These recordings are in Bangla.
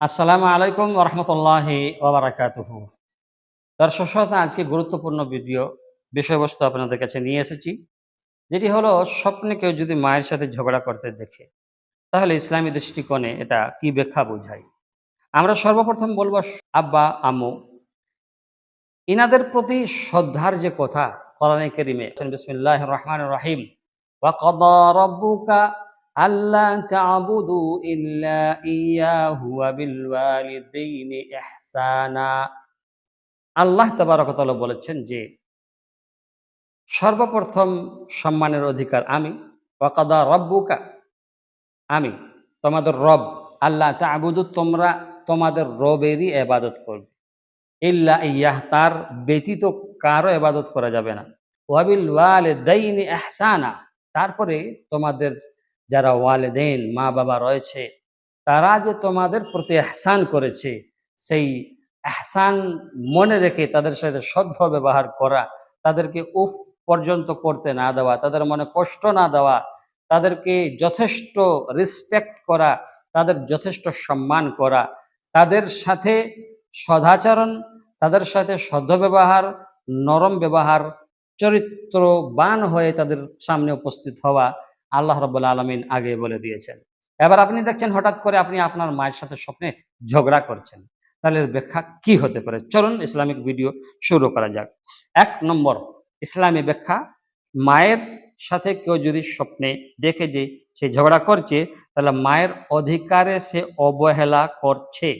আসসালামু আলাইকুম রহমতুল্লাহি ওবরাকাতুহ দর্শক শ্রোতা, আজকে গুরুত্বপূর্ণ ভিডিও বিষয়বস্তু আপনাদের কাছে নিয়ে এসেছি, যেটি হলো স্বপ্নে কেউ যদি মায়ের সাথে ঝগড়া করতে দেখে, তাহলে ইসলামী দৃষ্টিকোণে এটা কি ব্যাখ্যা বোঝায়? আমরা সর্বপ্রথম বলব আব্বা, আম্মু। ইনাদের প্রতি শ্রদ্ধার যে কথা, কোরআনে কেরিমে বিসমিল্লাহ রহমান রাহিম। আল্লাহ তাবুদু ইল্লা ইয়াহু ওয়া বিল ওয়ালিদাইনি ইহসানা। আল্লাহ তাবারকতাল বলেছেন যে, সর্বপ্রথম সম্মানের অধিকার আমি ওয়াকাদা রব্বুকা, আমি, তোমাদের রব আল্লাহ তাবুদু, তোমরা তোমাদের রবেরই এবাদত করবে। ইল্লা ইয়াহ, তার ব্যতীত কারও এবাদত করা যাবে না। ওয়াবিল ওয়ালিদাইনি ইহসানা, তারপরে তোমাদের যারা ওয়ালেদেন মা বাবা রয়েছে, তারা যে তোমাদের প্রতি এহসান করেছে, সেই এহসান মনে রেখে তাদের সাথে সদ্য ব্যবহার করা, তাদেরকে উফ পর্যন্ত করতে না দেওয়া, তাদের মনে কষ্ট না দেওয়া, তাদেরকে যথেষ্ট রেসপেক্ট করা, তাদের যথেষ্ট সম্মান করা, তাদের সাথে সদাচরণ, তাদের সাথে সদ্য ব্যবহার, নরম ব্যবহার, চরিত্রবান হয়ে তাদের সামনে উপস্থিত হওয়া আল্লাহ রব্বুল্লা আলমিন আগে বলে দিয়েছেন। এবার আপনি দেখছেন হঠাৎ করে আপনি আপনার মায়ের সাথে স্বপ্নে ঝগড়া করছেন। তাহলে ব্যাখ্যা কি হতে পারে? চলুন ইসলামিক ভিডিও শুরু করা যাক। এক নম্বর, ইসলামী ব্যাখ্যা, মায়ের সাথে কেউ যদি স্বপ্নে দেখে যে সে ঝগড়া করছে, তাহলে মায়ের অধিকারে সে অবহেলা করছে।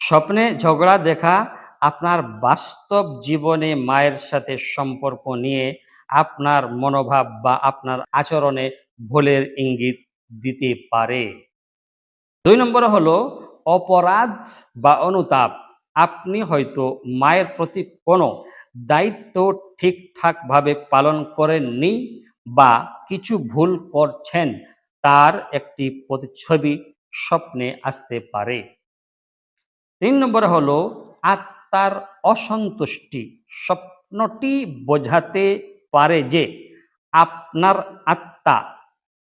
স্বপ্নে ঝগড়া দেখা আপনার বাস্তব জীবনে মায়ের সাথে সম্পর্ক নিয়ে আপনার মনোভাব বা আপনার আচরণে ভুলের ইঙ্গিত দিতে পারে। দুই নম্বর হলো, অপরাধ বা অনুতাপ। আপনি হয়তো মায়ের প্রতি কোনো দায়িত্ব ঠিকঠাকভাবে পালন করেননি বা কিছু ভুল করছেন, তার একটি প্রতিচ্ছবি স্বপ্নে আসতে পারে। তিন নম্বর হলো, আত্মার অসন্তুষ্টি। স্বপ্নটি বোঝাতে পারে যে, আপনার আত্মা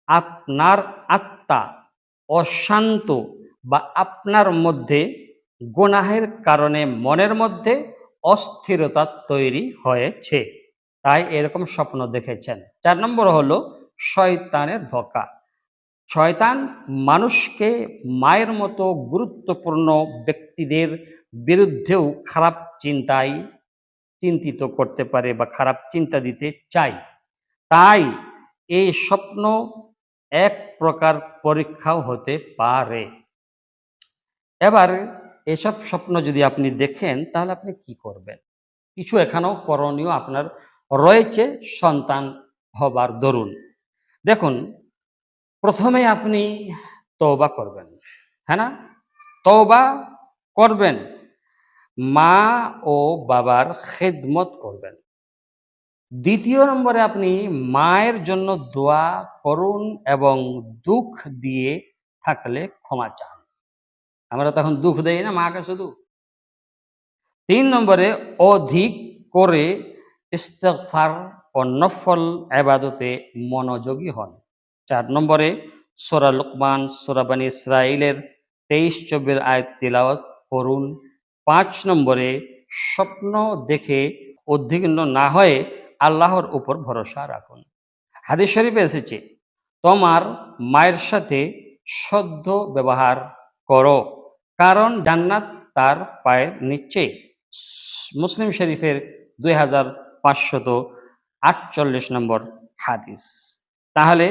আপনার আত্মা অশান্ত বা আপনার মধ্যে গুনাহের কারণে মনের মধ্যে অস্থিরতা তৈরি হয়েছে। তাই এরকম স্বপ্ন দেখেছেন। চার নম্বর হলো শয়তানের ধোকা। শয়তান মানুষকে মায়ের মতো গুরুত্বপূর্ণ ব্যক্তিদের বিরুদ্ধেও খারাপ চিন্তায় চিন্তিত করতে পারে বা খারাপ চিন্তা দিতে চাই তাই এই স্বপ্ন এক প্রকার পরীক্ষাও হতে পারে। এবার এসব স্বপ্ন যদি আপনি দেখেন, তাহলে আপনি কি করবেন? কিছু এখানেও করণীয় আপনার রয়েছে, সন্তান হবার দরুন। দেখুন, প্রথমে আপনি তওবা করবেন হ্যাঁ না? তওবা করবেন। মা ও বাবার খেদমত করবেন। দ্বিতীয় নম্বরে আপনি মায়ের জন্য দোয়া করুন এবং দুঃখ দিয়ে থাকলে ক্ষমা চান। আমরা তখন দুঃখ দেই না মাকে শুধু। তিন নম্বরে অধিক করে ইস্তফার ও নফল আবাদতে মনোযোগী হন। চার নম্বরে সোরা লুকমান সোরাবানি ইসরায়েলের তেইশ, চব্বিশ আয়াত তিলাওয়াত করুন। পাঁচ নম্বরে স্বপ্ন দেখে উদ্বিগ্ন না হয়ে আল্লাহর উপর ভরসা রাখুন। হাদিস শরীফে এসেছে, তোমার মায়ের সাথে সদ্য ব্যবহার করো, কারণ জান্নাত তার পায়ের নিচে। মুসলিম শরীফের দুই হাজার পাঁচশত আটচল্লিশ নম্বর হাদিস। তাহলে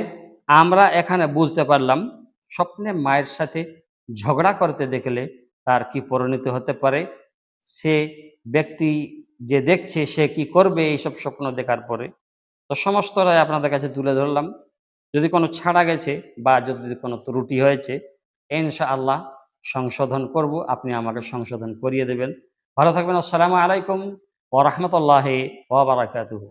আমরা এখানে বুঝতে পারলাম, স্বপ্নে মায়ের সাথে ঝগড়া করতে দেখলে তার কি পরিণতি হতে পারে? সে ব্যক্তি যে দেখছে, সে কি করবে এইসব স্বপ্ন দেখার পরে? তো সমস্তটাই আপনাদের কাছে তুলে ধরলাম। যদি কোনো ছাড়া গেছে বা যদি কোনো ত্রুটি হয়েছে ইনশা আল্লাহ সংশোধন করব। আপনি আমাকে সংশোধন করিয়ে দেবেন। ভালো থাকবেন। আসসালামু আলাইকুম ওরহমতুল্লাহ ওবরাকাতুহ